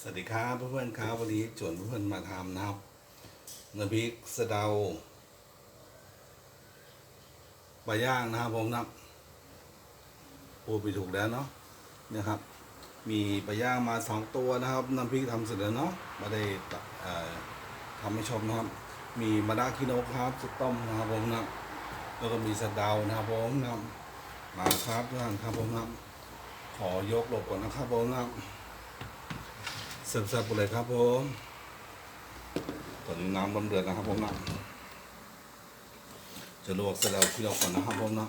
สวัสดีครับเพื่อนๆครับวันนี้ชวนเพื่อนๆมาทำนะครับน้ำพริกสะเดาปลาย่างนะครับผมนะครับพูดไปถูกแล้วเนาะเนี่ยครับ มีปลาย่างมาสองตัวนะครับน้ำพริกทำเสร็จแล้วเนาะมาได้ทำให้ชมนะครับ มีมะระคิโนะครับสุดต้มนะครับผมนะแล้วก็มีสะเดานะครับผมนะมาครับเพื่อนครับผมนะขอยกหลบก่อนนะครับผมนะ เสิร์ฟๆไปเลยครับผมตอนนี้น้ำร้อนเดือดนะครับผมนะจะลวกเสร็จแล้วที่เราก่อนนะครับผมนะ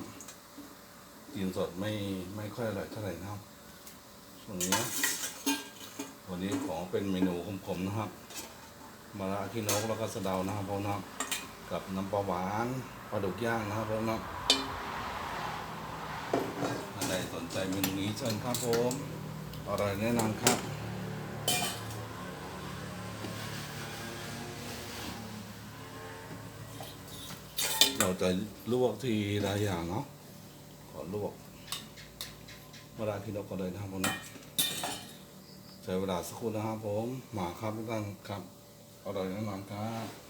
กินสดไม่ไม่ค่อยอร่อยเท่าไหร่นะครับช่วงนี้นะวันนี้ของเป็นเมนูขมๆนะครับมะระขี้นกแล้วก็สะเดานะครับผมนะกับน้ำปลาหวานปลาดุกย่างนะครับผมนะท่านใดสนใจเมนูนี้เชิญครับผมอร่อยแน่นอนครับ เราจะลวกทีละอย่างเนาะขอลวกเวลาที่เราก็เลยนะครับผมนะใช้เวลาสักครู่นะครับผมหมาครับทุกท่านครับอร่อยแน่นอนครับ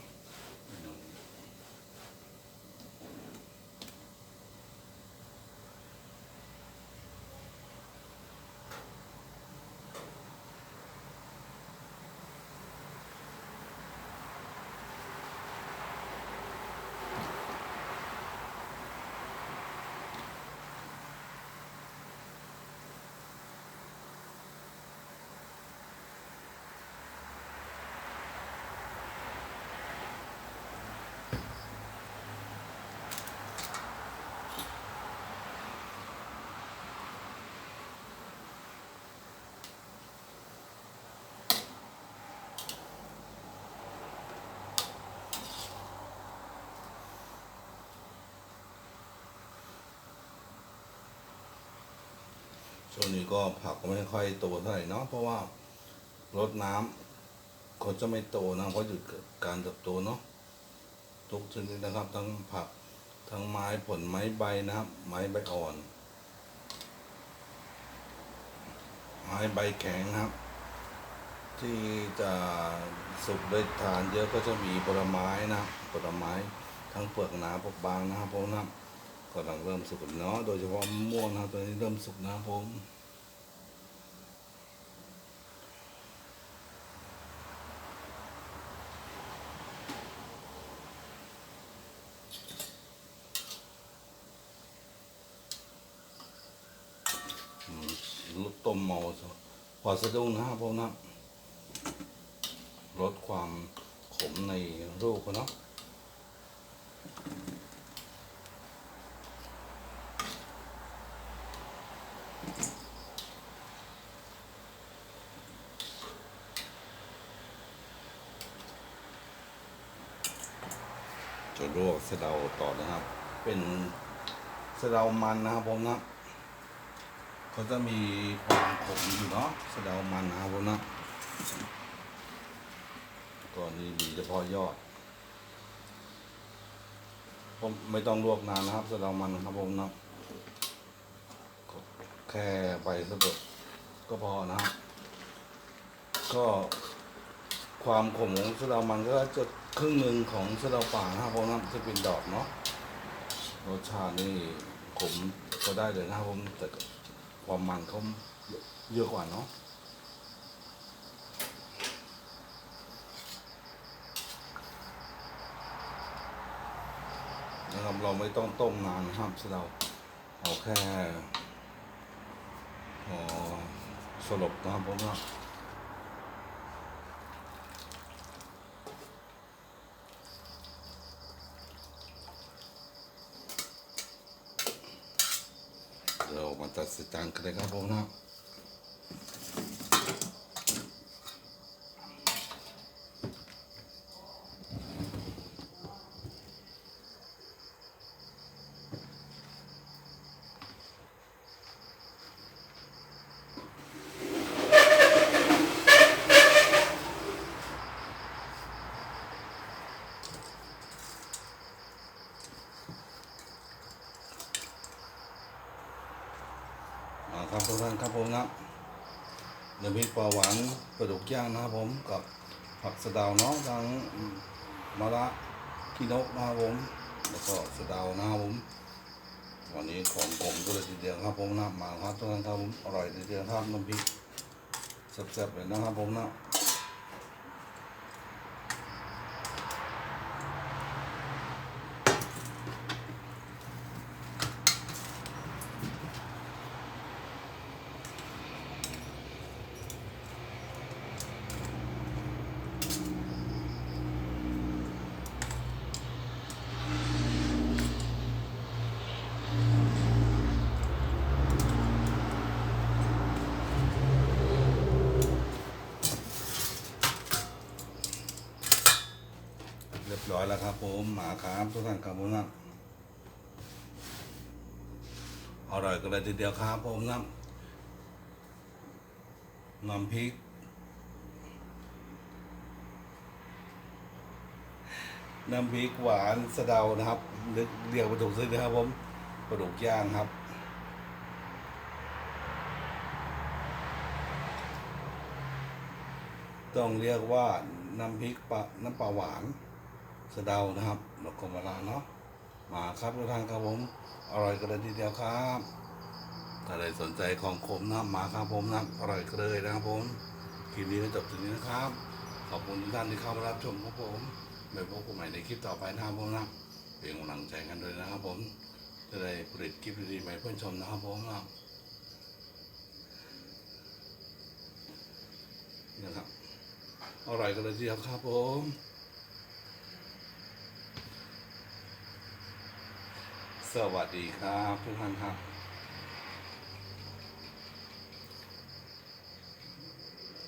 ช่วงนี้ก็ผักก็ไม่ค่อยโตเท่าไหร่เนาะเพราะว่ารดน้ำเขาจะไม่โตนะเพราะหยุดการเติบโตเนาะทุกชนิดนะครับ ทั้งผักทั้งไม้ผลไม้ใบนะครับ ไม้ใบอ่อน ไม้ใบแข็งครับ ที่จะสุกได้ทานเยอะก็จะมีผลไม้นะผลไม้ทั้งเปลือกหนาเปลือกบางนะครับผมนะครับ กำลังเริ่มสุกเนาะโดยเฉพาะมะม่วงนะครับตอนนี้เริ่มสุกนะผมลดต้มเมาพอสะดุ้งนะครับผมนะลดความขมในรูปเนาะ จะลวกสะเดาต่อนะครับ เป็นสะเดามันนะครับผมนะเขาจะมีความขมอยู่เนาะสะเดามันนะครับผมนะก็นี่มีเฉพาะยอดผมไม่ต้องลวกนานนะครับสะเดามันนะครับผมนะแค่ใบสะบดก็พอนะครับก็ ความขมของสะเดามันก็จะครึ่งหนึ่งของสะเดาป่านะครับเพราะนั้นจะเป็นดอกเนาะรสชาตินี่ขมก็ได้เลยนะครับผมแต่ความมันเขาเยอะกว่าเนาะนะครับเราไม่ต้องต้มนานนะครับสเดาเอาแค่พอสลบนะครับผมนะ また捨ててあんくれがぼうな。 ครับผมนะมาครับทุกท่านครับผมน้ำพริกปลาหวานปลาดุกย่างนะครับผมกับผักสะเดาเนาะทั้งมะระขี้นกนะครับผม แล้วก็สะเดานะครับผมวันนี้ของผมก็เลยทีเดียวครับผมนะมาครับทุกท่านครับผมอร่อยทีเดียวครับน้ำพริกแซ่บๆเลยนะครับผมนะ แล้วครับผมหมาครับทุกท่านครับผมนะอร่อยกันเลยทีเดียวครับผมนะน้ำพริกน้ำพริกหวานสะเดานะครับเรียกปลาดุกซื้อนะครับผมปลาดุกย่างครับต้องเรียกว่าน้ำพริกปลาน้ำปลาหวาน สะเดานะครับแล้วก็มะระเนาะมาครับทุกท่านครับผมอร่อยกันเลยทีเดียวครับถ้าใครสนใจของขมนะมาครับผมนะอร่อยกันเลยนะครับผมคลิปนี้ก็จบตรงนี้นะครับ ขอบคุณทุกท่านที่เข้ามารับชมครับผมไว้พบกันใหม่ในคลิปต่อไปนะครับผมนะเป็นกำลังใจกันด้วยนะครับผมจะได้ผลิตคลิปดีๆใหม่เพื่อนชมนะครับผมนะนะครับอร่อยกันเลยทีเดียวครับผม วัสดีครับทุกท่านครับ